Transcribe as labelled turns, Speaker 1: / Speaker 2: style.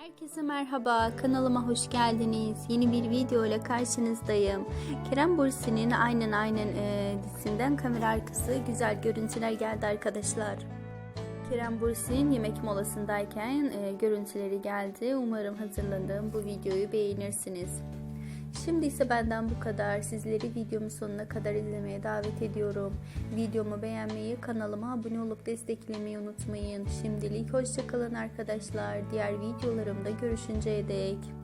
Speaker 1: Herkese merhaba, kanalıma hoş geldiniz. Yeni bir video ile karşınızdayım. Kerem Bürsin'in Aynen Aynen e, dizisinden kamera arkası güzel görüntüler geldi arkadaşlar. Kerem Bürsin yemek molasındayken e, görüntüleri geldi. Umarım hazırladığım bu videoyu beğenirsiniz. Şimdi ise benden bu kadar. Sizleri videomun sonuna kadar izlemeye davet ediyorum. Videomu beğenmeyi, kanalıma abone olup desteklemeyi unutmayın. Şimdilik hoşçakalın arkadaşlar. Diğer videolarımda görüşünceye dek.